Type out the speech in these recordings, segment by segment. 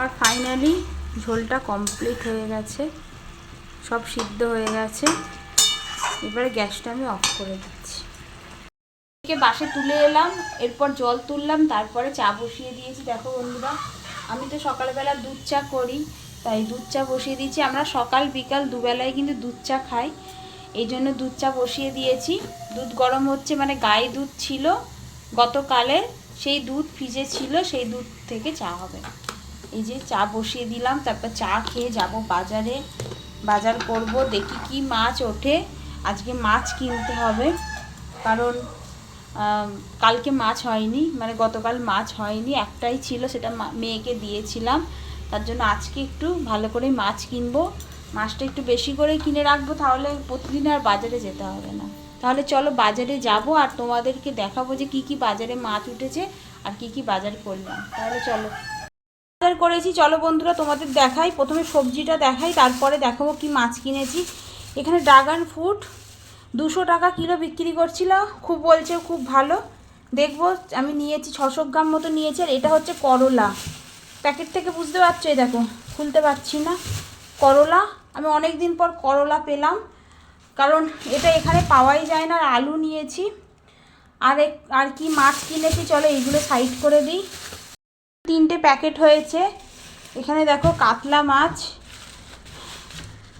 আর finally ঝোলটা complete হয়ে গেছে। সব সিদ্ধ হয়ে গেছে। এবারে গ্যাসটা আমি অফ করে দিচ্ছি। থেকে বাসে তুলে এলাম, এরপর জল তুললাম, তারপরে চা বসিয়ে দিয়েছি। দেখো বন্ধুরা, আমি তো সকালবেলা দুধ চা করি, তাই দুধ চা বসিয়ে দিয়েছি। আমরা সকাল, বিকাল দুবেলায় কিন্তু দুধ চা খাই। এই জন্য দুধ চা বসিয়ে দিয়েছি। দুধ গরম হচ্ছে মানে গায়ে দুধ ছিল গতকালের। সেই দুধ ফ্রিজে ছিল, সেই দুধ থেকে চা হবে। এই যে চা বসিয়ে দিলাম, তারপর চা খেয়ে যাব বাজারে। বাজার করব, দেখি কি মাছ ওঠে। আজকে মাছ কিনতে হবে, কারণ কালকে মাছ হয়নি মানে গতকাল মাছ হয়নি, একটাই ছিল, সেটা মেয়েকে দিয়েছিলাম। তার জন্য আজকে একটু ভালো করে মাছ কিনবো। মাছটা একটু বেশি করে কিনে রাখব, তাহলে প্রতিদিন আর বাজারে যেতে হবে না। তাহলে চলো বাজারে যাব, আর তোমাদেরকে দেখাবো যে কি কি বাজারে মাছ উঠেছে, আর কি কি বাজার করলাম। তাহলে চলো। বাজার করেছি। চলো বন্ধুরা, তোমাদের দেখাই। প্রথমে সবজিটা দেখাই, তারপরে দেখাবো কি মাছ কিনেছি। এখানে ড্রাগন ফ্রুট দুশো টাকা কিলো বিক্রি করছিল। খুব বলছে, খুব ভালো। দেখব, আমি নিয়েছি, ছশো গ্রাম মতো নিয়েছি। আর এটা হচ্ছে করলা। প্যাকেট থেকে বুঝতে পারছ? এই দেখো, খুলতে পারছি না। করলা, আমি অনেক দিন পর করলা পেলাম। কারণ এটা এখানে পাওয়াই যায় না। আর আলু নিয়েছি। আর এক, আর কি মাছ কিনেছি? চলো এইগুলো সাইড করে দিই। তিনটে প্যাকেট হয়েছে। এখানে দেখো কাতলা মাছ।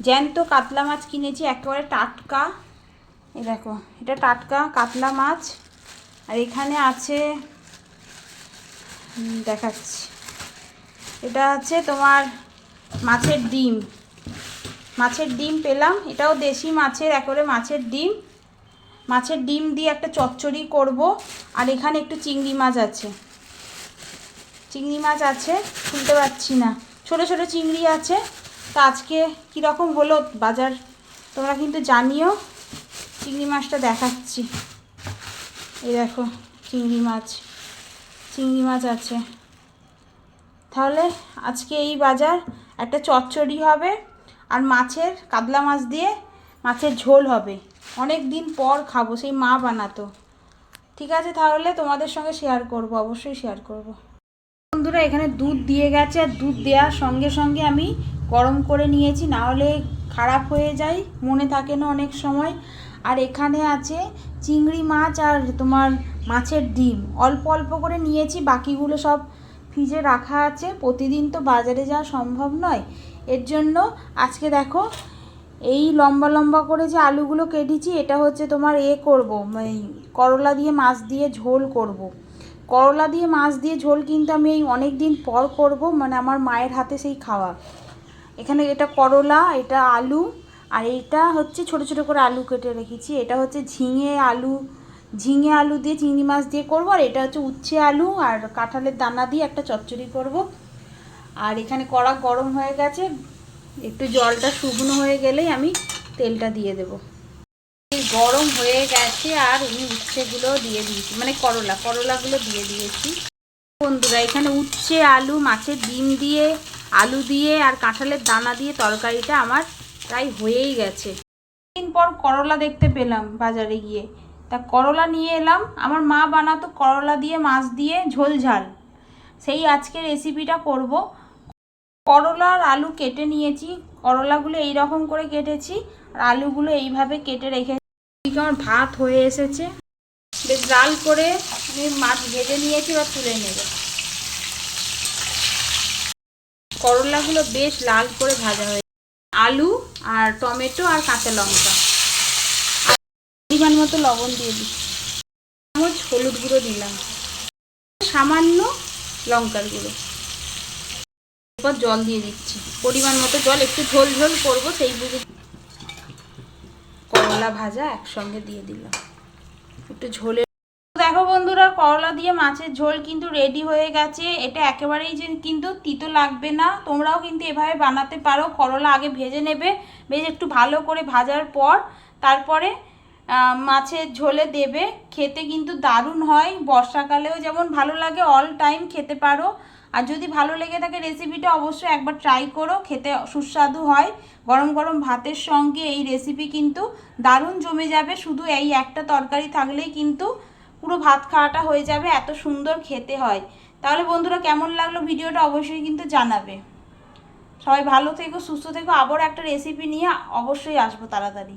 জ্যান্ত কাতলা মাছ কিনেছি, একেবারে টাটকা। এই দেখো, এটা টাটকা কাতলা মাছ। আর এখানে আছে দেখাচ্ছি। এটা আছে তোমার মাছের ডিম। মাছের ডিম পেলাম, এটাও দেশি মাছের, একেবারে মাছের ডিম। মাছের ডিম দিয়ে একটা চচ্চড়ি করব, আর এখানে একটু চিংড়ি মাছ আছে। চিংড়ি মাছ আছে, খুলতে পারছি না। ছোট ছোট চিংড়ি আছে। তা আজকে কীরকম হলো বাজার? তোমরা কিন্তু জানিও। চিংড়ি মাছটা দেখাচ্ছি। এই দেখো, চিংড়ি মাছ। চিংড়ি মাছ আছে। তাহলে আজকে এই বাজার একটা চচ্চড়ি হবে আর মাছের কাতলা মাছ দিয়ে মাছের ঝোল হবে। অনেক দিন পর খাব, সেই মা বানাতো। ঠিক আছে, তাহলে তোমাদের সঙ্গে শেয়ার করব, অবশ্যই শেয়ার করব। বন্ধুরা, এখানে দুধ দিয়ে গেছে। আর দুধ দেওয়ার সঙ্গে সঙ্গে আমি গরম করে নিয়েছি। না হলে খারাপ হয়ে যায়, মনে থাকে না অনেক সময়। আর এখানে আছে চিংড়ি মাছ আর তোমার মাছের ডিম। অল্প অল্প করে নিয়েছি, বাকিগুলো সব ফ্রিজে রাখা আছে। প্রতিদিন তো বাজারে যাওয়া সম্ভব নয়। এর জন্য আজকে দেখো, এই লম্বা লম্বা করে যে আলুগুলো কেটেছি, এটা হচ্ছে তোমার এ করব করলা দিয়ে, মাছ দিয়ে ঝোল করব। করলা দিয়ে, মাছ দিয়ে ঝোল কিন্তু আমি এই অনেক দিন পর করব। মানে আমার মায়ের হাতে সেই খাওয়া। এখানে এটা করলা, এটা আলু, আর এইটা হচ্ছে ছোট ছোট করে আলু কেটে রেখেছি। এটা হচ্ছে ঝিঙে আলু ঝিঙে আলু দিয়ে চিংড়ি মাছ দিয়ে করব, আর এটা হচ্ছে উচ্ছে আলু, আর কাঁঠালের দানা দিয়ে একটা চচ্চড়ি করব। আর এখানে কড়া গরম হয়ে গেছে, একটু জলটা শুকনো হয়ে গেলেই আমি তেলটা দিয়ে দেব। গরম হয়ে গেছে আর আমি উচ্ছেগুলো দিয়ে দিয়েছি। মানে করলা, করলাগুলো দিয়ে দিয়েছি। বন্ধুরা, এখানে উচ্ছে, আলু, মাছের ডিম দিয়ে, আলু দিয়ে আর কাঁঠালের দানা দিয়ে তরকারিটা আমার প্রায় হয়েই গেছে। দিন পর করলা দেখতে পেলাম বাজারে গিয়ে। তা করলা নিয়ে এলাম। আমার মা বানাতো করলা দিয়ে, মাছ দিয়ে ঝোল ঝাল। সেই আজকে রেসিপিটা করব। করলা আর আলু কেটে নিয়েছি। করলাগুলো এই রকম করে কেটেছি আর আলুগুলো এইভাবে কেটে রেখে ঠিক আমার ভাত হয়ে এসেছে। বেশ লাল করে আমি মাছ ভেজে নিয়েছি বা তুলে নেব। করলাগুলো বেশ লাল করে ভাজা হয়ে আলু আর টমেটো আর কাঁচা লঙ্কা। পরিমাণ মতো লবণ দিয়ে দিচ্ছি। চামচ হলুদ গুঁড়ো দিলাম। সামান্য লঙ্কার গুঁড়ো। এরপর জল দিয়ে দিচ্ছি। পরিমাণ মতো জল, একটু ঝোল ঝোল করব, সেই বুঝে করলা ভাজা একসঙ্গে দিয়ে দিলাম। একটু ঝোলে দেখো বন্ধুরা, করলা দিয়ে মাছের ঝোল কিন্তু রেডি হয়ে গেছে। এটা একেবারেই যে কিন্তু তিতো লাগবে না। তোমরাও কিন্তু এভাবে বানাতে পারো। করলা আগে ভেজে নেবে। বেশ একটু ভালো করে ভাজার পর তারপরে মাছের ঝোলে দেবে। খেতে কিন্তু দারুণ হয়। বর্ষাকালেও যেমন ভালো লাগে অল টাইম খেতে পারো। আর যদি ভালো লেগে থাকে রেসিপিটা অবশ্যই একবার ট্রাই করো, খেতে সুস্বাদু হয়। গরম গরম ভাতের সঙ্গে এই রেসিপি কিন্তু দারুণ জমে যাবে। শুধু এই একটা তরকারি থাকলেই কিন্তু পুরো ভাত খাওয়াটা হয়ে যাবে, এত সুন্দর খেতে হয়। তাহলে বন্ধুরা, কেমন লাগল ভিডিওটা অবশ্যই কিন্তু জানাবে। সবাই ভালো থেকো, সুস্থ থেকো। আবার একটা রেসিপি নিয়ে অবশ্যই আসব তাড়াতাড়ি।